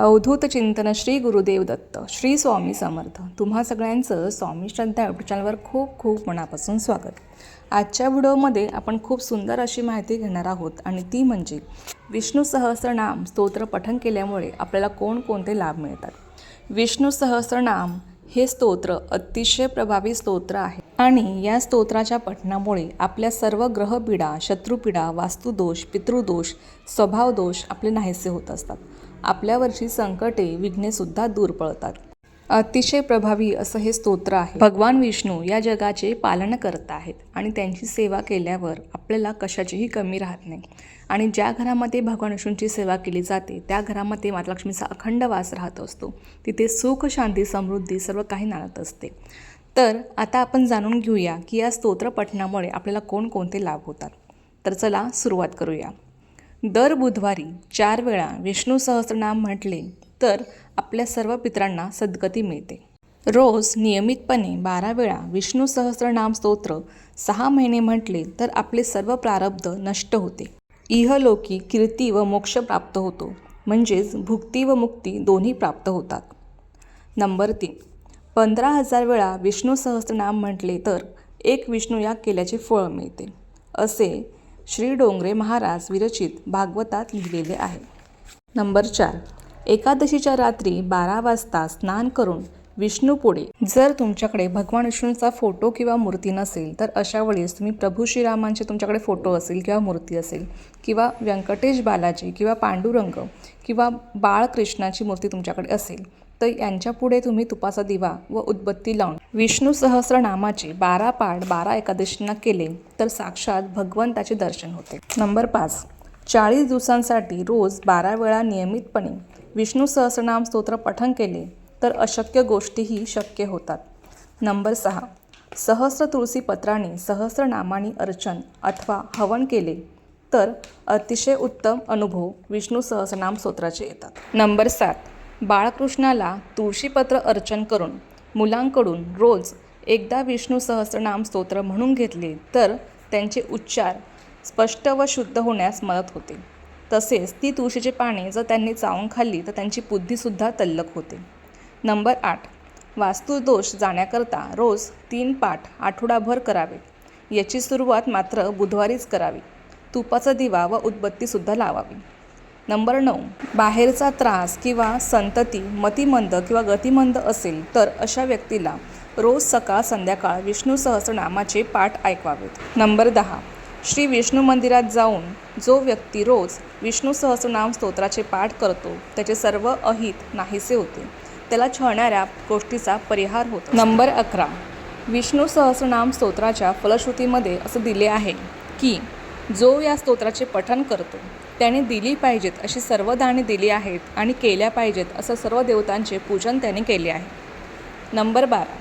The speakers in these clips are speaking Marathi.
अवधूत चिंतन श्री गुरुदेव दत्त श्री स्वामी समर्थ. तुम्हा सगळ्यांचं स्वामी श्रद्धा युट्यूब चॅनलवर खूप खूप मनापासून स्वागत. आजच्या व्हिडिओमध्ये आपण खूप सुंदर अशी माहिती घेणार आहोत आणि ती म्हणजे विष्णू सहस्रनाम स्तोत्र पठन केल्यामुळे आपल्याला कोणकोणते लाभ मिळतात? विष्णू सहस्रनाम हे स्तोत्र अतिशय प्रभावी स्तोत्र आहे आणि या स्तोत्राच्या पठणामुळे आपल्या सर्व ग्रहपीडा शत्रुपीडा वास्तुदोष पितृदोष स्वभावदोष आपले नाहीसे होत असतात. आपल्यावरची संकटे विघ्नेसुद्धा दूर पळतात. अतिशय प्रभावी असं हे स्तोत्र आहे. भगवान विष्णू या जगाचे पालन करत आहेत आणि त्यांची सेवा केल्यावर आपल्याला कशाचीही कमी राहत नाही. आणि ज्या घरामध्ये भगवान विष्णूंची सेवा केली जाते त्या घरामध्ये माता लक्ष्मीचा अखंड वास राहत असतो. तिथे सुख शांती समृद्धी सर्व काही नाळत असते. तर आता आपण जाणून घेऊया की या स्तोत्र पठणामुळे आपल्याला कोणकोणते लाभ होतात. तर चला सुरुवात करूया. दर बुधवारी चार वेळा विष्णू सहस्रनाम म्हटले तर आपल्या सर्व पित्रांना सद्गती मिळते. रोज नियमितपणे बारा वेळा विष्णू सहस्रनाम स्तोत्र सहा महिने म्हटले तर आपले सर्व प्रारब्ध नष्ट होते. इहलोकी कीर्ती व मोक्ष प्राप्त होतो म्हणजेच भुक्ती व मुक्ती दोन्ही प्राप्त होतात. नंबर तीन. पंधरा हजार वेळा विष्णू सहस्रनाम म्हटले तर एक विष्णू याग केल्याचे फळ मिळते. असे श्री डोंगरे महाराज विरचित भागवतात लिहिलेले आहे. नंबर चार. एकादशीच्या रात्री बारा वाजता स्नान करून विष्णूपुढे जर तुमच्याकडे भगवान विष्णूंचा फोटो किंवा मूर्ती नसेल तर अशा वेळेस तुम्ही प्रभू श्रीरामांचे तुमच्याकडे फोटो असेल किंवा मूर्ती असेल किंवा व्यंकटेश बालाजी किंवा पांडुरंग किंवा बाळकृष्णाची मूर्ती तुमच्याकडे असेल तर यांच्यापुढे तुम्ही तुपाचा दिवा व उदबत्ती लावून विष्णू सहस्रनामाचे बारा पाठ बारा एकादशींना केले तर साक्षात भगवंताचे दर्शन होते. नंबर पाच. चाळीस दिवसांसाठी रोज बारा वेळा नियमितपणे विष्णू सहस्रनाम स्तोत्र पठण केले तर अशक्य गोष्टीही शक्य होतात. नंबर सहा. सहस्र तुळसी पत्राने सहस्रनामाने अर्चन अथवा हवन केले तर अतिशय उत्तम अनुभव विष्णू सहस्रनाम स्तोत्राचे येतात. नंबर सात. बाळकृष्णाला तुळशीपत्र अर्चन करून मुलांकडून रोज एकदा विष्णू सहस्रनाम स्तोत्र म्हणून घेतले तर त्यांचे उच्चार स्पष्ट व शुद्ध होण्यास मदत होते. तसेच ती तुळशीची पाने जर त्यांनी चावून खाल्ली तर त्यांची बुद्धीसुद्धा तल्लक होते. नंबर आठ. वास्तुदोष जाण्याकरता रोज तीन पाठ आठवडाभर करावे. याची सुरुवात मात्र बुधवारीच करावी. तुपाचा दिवा व उदबत्तीसुद्धा लावावी. नंबर नऊ बाहेरचा त्रास किंवा संतती मतिमंद किंवा गतिमंद असेल तर अशा व्यक्तीला रोज सकाळ संध्याकाळ विष्णू सहस्रनामाचे पाठ ऐकवावेत. नंबर दहा श्री विष्णू मंदिरात जाऊन जो व्यक्ती रोज विष्णू सहस्रनाम स्तोत्राचे पाठ करतो त्याचे सर्व अहित नाहीसे होते. त्याला छळणाऱ्या गोष्टीचा परिहार होतो नंबर अकरा विष्णू सहस्रनाम स्तोत्राच्या फलश्रुतीमध्ये असं दिले आहे की जो या स्तोत्राचे पठन करतो त्याने दिली पाहिजेत अशी सर्व दाने दिली आहेत आणि केल्या पाहिजेत असं सर्व देवतांचे पूजन त्याने केले आहे. नंबर बारा.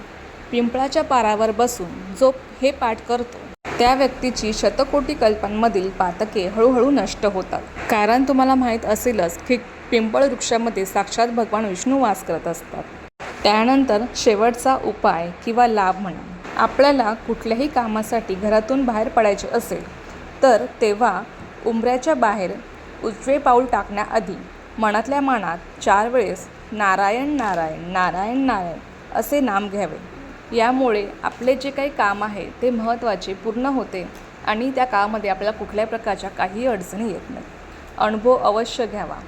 पिंपळाच्या पारावर बसून जो हे पाठ करतो त्या व्यक्तीची शतकोटी कल्पांमधील पातके हळूहळू नष्ट होतात. कारण तुम्हाला माहीत असेलच की पिंपळ वृक्षामध्ये साक्षात भगवान विष्णू वास करत असतात. त्यानंतर शेवटचा उपाय किंवा लाभ म्हणा. आपल्याला कुठल्याही कामासाठी घरातून बाहेर पडायचे असेल तर तेव्हा उंबऱ्याच्या बाहेर उजवे पाऊल टाकण्याआधी मनातल्या मनात चार वेळेस नारायण नारायण नारायण नारायण असे नाम घ्यावे. यामुळे आपले जे काही काम आहे ते महत्त्वाचे पूर्ण होते आणि त्या कामामध्ये आपल्याला कुठल्या प्रकारच्या काही अडचणी येत नाही. अनुभव अवश्य घ्यावा.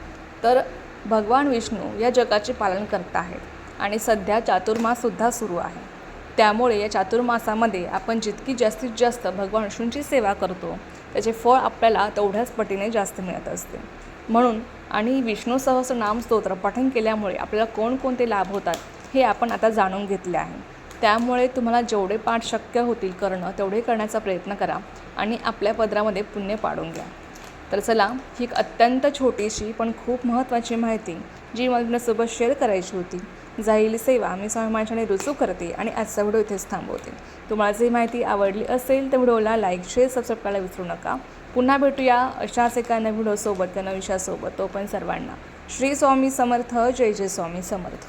तर भगवान विष्णू या जगाचे पालन करत आहेत आणि सध्या चातुर्माससुद्धा सुरू आहे. त्यामुळे या चातुर्मासामध्ये आपण जितकी जास्तीत जास्त भगवान विष्णूंची सेवा करतो त्याचे फळ आपल्याला तेवढ्याच पटीने जास्त मिळत असते. म्हणून आणि विष्णू सहस्रनाम स्तोत्र पठण केल्यामुळे आपल्याला कोणकोणते लाभ होतात हे आपण आता जाणून घेतले आहे. त्यामुळे तुम्हाला जेवढे पाठ शक्य होतील करणं तेवढे करण्याचा प्रयत्न करा आणि आपल्या पदरामध्ये पुण्य पाडून घ्या. तर चला ही एक अत्यंत छोटीशी पण खूप महत्त्वाची माहिती जी मला तुमच्यासोबत शेअर करायची होती. जाईल सेवा. मी स्वामी माझ्याने रुजू करते आणि आजचा व्हिडिओ इथेच थांबवते. तुम्हाला जी माहिती आवडली असेल तर व्हिडिओला लाईक शेअर सबस्क्राईब करायला विसरू नका. पुन्हा भेटूया अशाच एका नवीन व्हिडिओसोबत त्या नविशासोबत तो पण सर्वांना श्री स्वामी समर्थ जय जय स्वामी समर्थ.